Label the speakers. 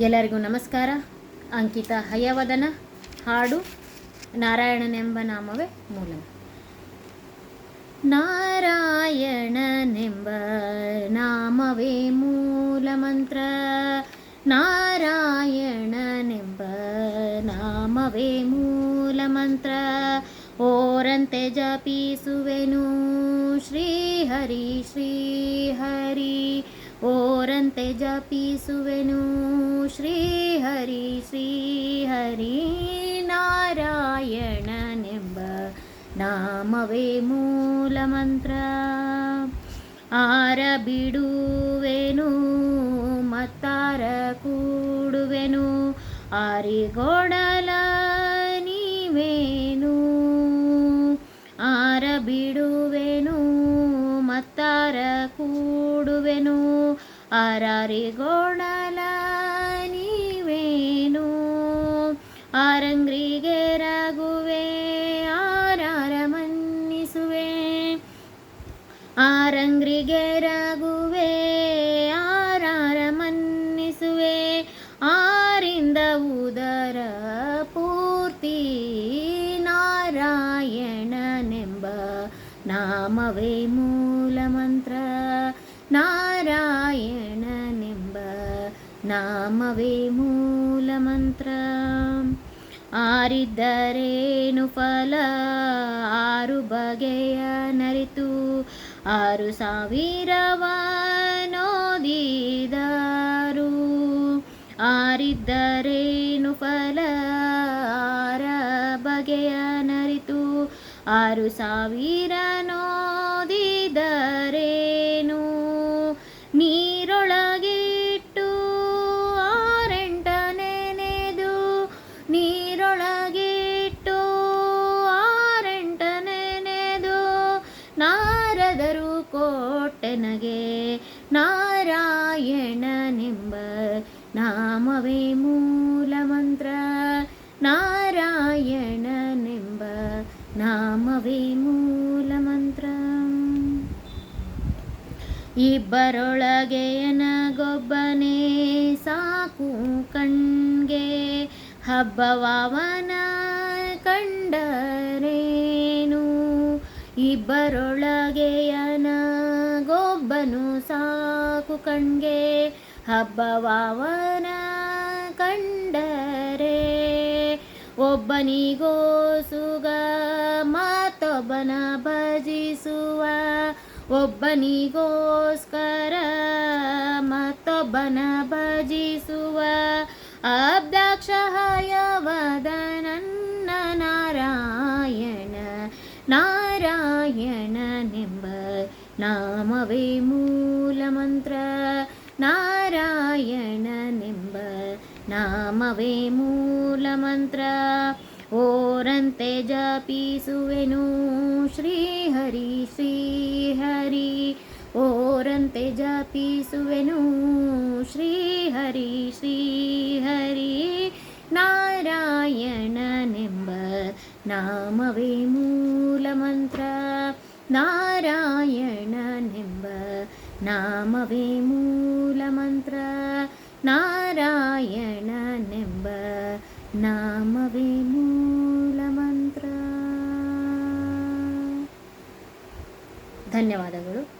Speaker 1: ಎಲ್ಲರಿಗೂ ನಮಸ್ಕಾರ. ಅಂಕಿತ ಹಯವದನ, ಹಾಡು, ನಾರಾಯಣನೆಂಬ ನಾಮವೇ ಮೂಲ ನಾರಾಯಣನೆಂಬ ನಾಮವೇ ಮೂಲ ಮಂತ್ರ. ನಾರಾಯಣನೆಂಬ ನಾಮವೇ ಮೂಲ ಮಂತ್ರ. ಓರಂತೆ ಜಪಿಸುವೆನು ಶ್ರೀಹರಿ ಶ್ರೀಹರಿ ಓರಂತೆ ಜಪಿಸುವೆನು. ಶ್ರೀಹರಿ ಶ್ರೀಹರಿ ನಾರಾಯಣನೆಂಬ ನಾಮವೇ ಮೂಲ ಮಂತ್ರ ಆರ ಬಿಡುವೆನು ಮತ್ತಾರ ಕೂಡುವೆನು. ಆರಿಗೊಡಲ ನೀವೇನು? ಆರ ಬಿಡುವೆನು ಆರಾರಿಗೊಡಲ ನೀವೇನು ಆರಂಗ್ರಿಗೆ ರಘುವೆ, ಆರಾರ ಮನ್ನಿಸುವೆ. ಆರಂಗ್ರಿಗೆ ರಘುವೆ, ಆರಾರ ಮನ್ನಿಸುವೆ. ಆರಿಂದ ಉದರ ಪೂರ್ತಿ ನಾರಾಯಣನೆಂಬ ನಾಮವೇ ಮೂಲ ಮಂತ್ರ. ನಾರಾಯಣನೆಂಬ ನಾಮವೇ ಮೂಲ ಮಂತ್ರ ಆರಿದ್ದರೇನು ಫಲ, ಆರು ಬಗೆಯ ನರಿತು. ಆರು ಸಾವಿರವ ನೋದಿದರು ಆರಿದ್ದರೇನು ಫಲ, ಆರ ಬಗೆಯ ನರಿತು. ಆರು ಸಾವಿರ ನೋದಿದರೇನು ಕೋಟೆನಗೆ ನಾರಾಯಣನೆಂಬ ನಾಮವೇ ಮೂಲ ಮಂತ್ರ. ನಾರಾಯಣ ನಾರಾಯಣನೆಂಬ ನಾಮವೇ ಮೂಲ ಮಂತ್ರ. ಇಬ್ಬರೊಳಗೆಯನಗೊಬ್ಬನೇ ಸಾಕು ಕಣ್ಗೆ. ಹಬ್ಬವಾವನ ಕಂಡರೇನು? ಇಬ್ಬರೊಳಗೆಯನಗೊಬ್ಬನು ಸಾಕು ಕಣ್ಗೆ, ಹಬ್ಬವಾವನ ಕಂಡರೆ. ಒಬ್ಬನಿಗೋ ಸುಗ ಮತ್ತೊಬ್ಬನ ಭಜಿಸುವ. ಒಬ್ಬನಿಗೋಸ್ಕರ ಮತ್ತೊಬ್ಬನ ಭಜಿಸುವ. ಅಬ್ದಾಕ್ಷಯವಾದ ನನ್ನ ನಾರಾಯಣ, ನಾರಾಯಣನೆಂಬ ನಾಮವೇ ಮೂಲ ಮಂತ್ರ ನಾರಾಯಣನೆಂಬ ನಾಮವೇ ಮೂಲ ಮಂತ್ರ ಓರಂತೆ ಜಪಿಸುವೆನು ಶ್ರೀಹರಿ ಶ್ರೀಹರಿ ಓರಂತೆ ಜಪಿಸುವೆನು ಶ್ರೀಹರಿ ಶ್ರೀಹರಿ ನಾರಾಯಣನೆಂಬ ನಾಮವೇ ಮೂಲ ಮಂತ್ರ ನಾರಾಯಣನೆಂಬ ನಾಮವೇ ಮೂಲ ಮಂತ್ರ ನಾರಾಯಣನೆಂಬ ನಾಮವೇ ಮೂಲ ಮಂತ್ರ ಧನ್ಯವಾದಗಳು.